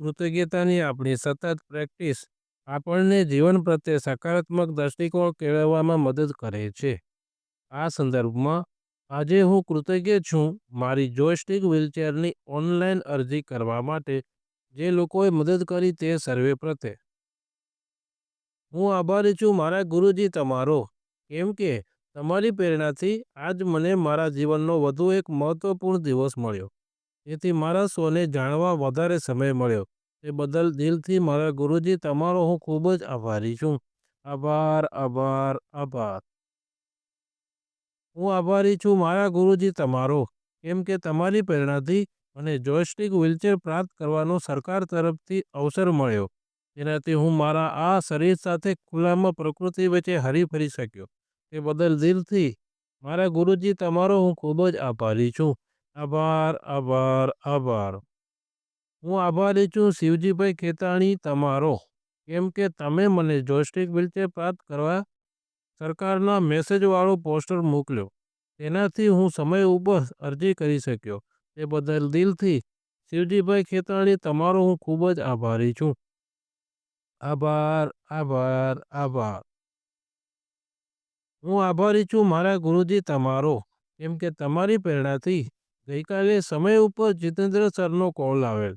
કૃતજ્ઞતાની આપણી સતત પ્રેક્ટિસ આપણને જીવન પ્રત્યે સકારાત્મક દૃષ્ટિકોણ કેળવવામાં મદદ કરે છે. આ સંદર્ભમાં, આજે હું કૃતજ્ઞ છું મારી જોયસ્ટિક વ્હીલચેરની ઓનલાઈન અરજી કરવા માટે જે લોકોએ મદદ કરી તે સર્વે પ્રત્યે. હું આભારી છું મારા ગુરુજી તમારો, કેમ કે તમારી પ્રેરણાથી આજ મને મારા જીવનનો વધુ એક મહત્વપૂર્ણ દિવસ મળ્યો. તેથી મારા સ્વને જાણવા વધારે સમય મળ્યો તે બદલ દિલથી મારા ગુરુજી તમારો હું ખૂબ જ આભારી છું. આભાર, આભાર, આભાર. હું આભારી છું મારા ગુરુજી તમારો, કેમ કે તમારી પ્રેરણાથી મને જોયસ્ટિક વ્હીલચેર પ્રાપ્ત કરવાનો સરકાર તરફથી અવસર મળ્યો, જેનાથી હું મારા આ શરીર સાથે ખુલ્લામાં પ્રકૃતિ વચ્ચે હરી-ફરી શક્યો. તે બદલ દિલથી મારા ગુરુજી તમારો હું ખૂબ જ આભારી છું. આભાર, આભાર, આભાર. હું આભારી છું શિવજીભાઈ ખેતાણી તમારો, કેમ કે તમે મને જોયસ્ટિક વ્હીલચેર પ્રાપ્ત કરવા સરકારના મેસેજવાળો પોસ્ટર મોકલ્યો, તેનાથી હું સમય ઉપર અરજી કરી શક્યો. તે બદલ દિલથી શિવજીભાઈ ખેતાણી તમારો હું ખૂબ જ આભારી છું. આભાર, આભાર, આભાર. હું આભારી છું મારા ગુરુજી તમારો, કેમ કે તમારી પ્રેરણાથી ગઈકાલે સમય ઉપર જીતેન્દ્ર સરનો કોલ આવેલ,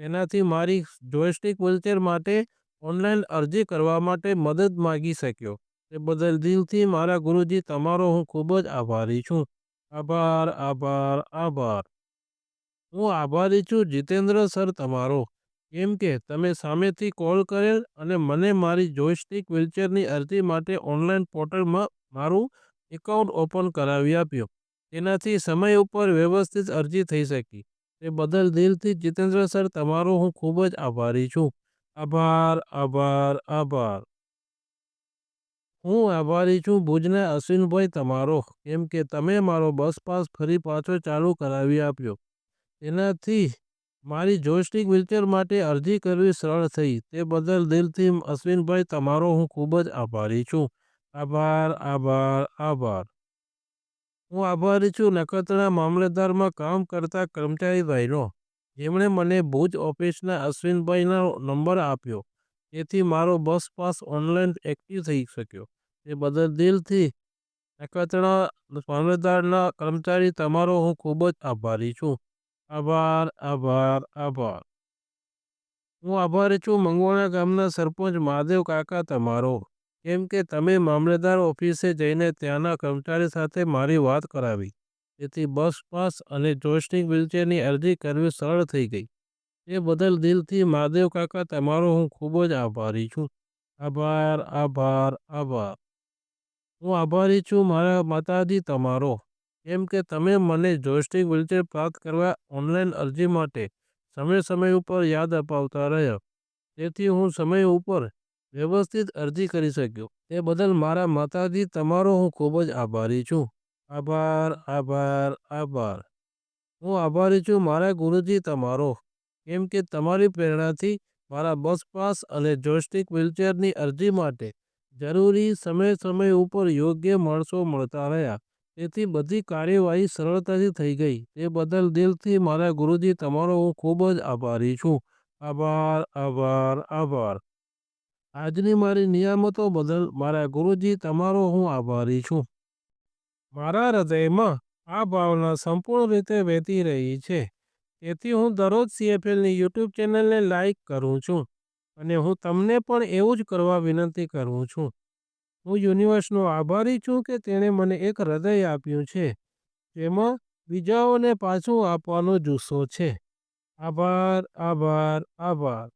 તેનાથી મારી જોયસ્ટિક વ્હીલચેર માટે ઓનલાઈન અરજી કરવા માટે મદદ માગી શક્યો. તે બદલ દિલથી મારા ગુરુજી તમારો હું ખૂબ જ આભારી છું. આભાર, આભાર, આભાર. હું આભારી છું જીતેન્દ્ર સર તમારો, કેમ કે તમે સામેથી કોલ કરેલ અને મને મારી જોયસ્ટિક વ્હીલચેરની અરજી માટે ઓનલાઈન પોર્ટલમાં મારું એકાઉન્ટ ઓપન કરાવી આપ્યું, તેનાથી સમય ઉપર વ્યવસ્થિત અરજી થઈ શકી. તે બદલ દિલથી જીતેન્દ્ર સર તમારો હું ખૂબ જ આભારી છું. આભાર, આભાર, આભાર. હું આભારી છું ભુજના અશ્વિનભાઈ તમારો, કેમ કે તમે મારો બસ પાસ ફરી પાછો ચાલુ કરાવી આપ્યો, તેનાથી મારી જોસ્ટિક વ્હીલચેર માટે અરજી કરવી સરળ થઈ. તે બદલ દિલથી અશ્વિનભાઈ તમારો હું ખૂબ જ આભારી છું. આભાર, આભાર, આભાર. હું આભારી છું નખત્રાણા મામલતદારમાં કામ કરતા કર્મચારીભાઈનો, જેમણે મને ભુજ ઓફિસના અશ્વિનભાઈનો નંબર આપ્યો, જેથી મારો બસ પાસ ઓનલાઈન એક્ટિવ થઈ શક્યો. તે બદલ દિલથી નખત્રાણા મામલતદારના કર્મચારી તમારો હું ખૂબ જ આભારી છું. આભાર, આભાર, આભાર. હું આભારી છું મંગવાણા ગામના સરપંચ મહાદેવ કાકા તમારો, કેમ કે તમે મામલેદાર ઓફિસે જઈને ત્યાંના કર્મચારી સાથે મારી વાત કરાવી, તેથી બસ પાસ અને જોયસ્ટિક વ્હીલચેરની અરજી કરવી સરળ થઈ ગઈ. એ બદલ દિલથી મહાદેવ કાકા તમારો હું ખૂબ જ આભારી છું. આભાર, આભાર, આભાર. હું આભારી છું મારા માતાજી તમારો, કેમ કે તમે મને જોયસ્ટિક વ્હીલચેર પ્રાપ્ત કરવા ઓનલાઈન અરજી માટે સમય-સમય ઉપર યાદ અપાવતા રહ્યા, તેથી હું સમય ઉપર વ્યવસ્થિત અરજી કરી શક્યો. તે બદલ મારા માતાજી તમારો હું ખૂબ જ આભારી છું. આભાર, આભાર, આભાર. હું આભારી છું મારા ગુરુજી તમારો, કેમ કે તમારી પ્રેરણાથી મારા બસ પાસ અને જોસ્ટિક વ્હીલચેરની અરજી માટે જરૂરી સમય-સમય ઉપર યોગ્ય માણસો મળતા રહ્યા, તેથી બધી કાર્યવાહી સરળતાથી થઈ ગઈ. તે બદલ દિલથી મારા ગુરુજી તમારો હું ખૂબ જ આભારી છું. આભાર, આભાર, આભાર. આજની મારી નિયામતો બદલ મારા ગુરુજી તમારો હું આભારી છું. મારા હૃદયમાં આ ભાવના સંપૂર્ણ રીતે વહેતી રહી છે, તેથી હું દરરોજ સીએફએલની યુટ્યુબ ચેનલને લાઇક કરું છું, અને હું તમને પણ એવું જ કરવા વિનંતી કરું છું. હું યુનિવર્સનો આભારી છું કે તેણે મને એક હૃદય આપ્યું છે, જેમાં બીજાઓને પાછું આપવાનો જુસ્સો છે. આભાર, આભાર, આભાર.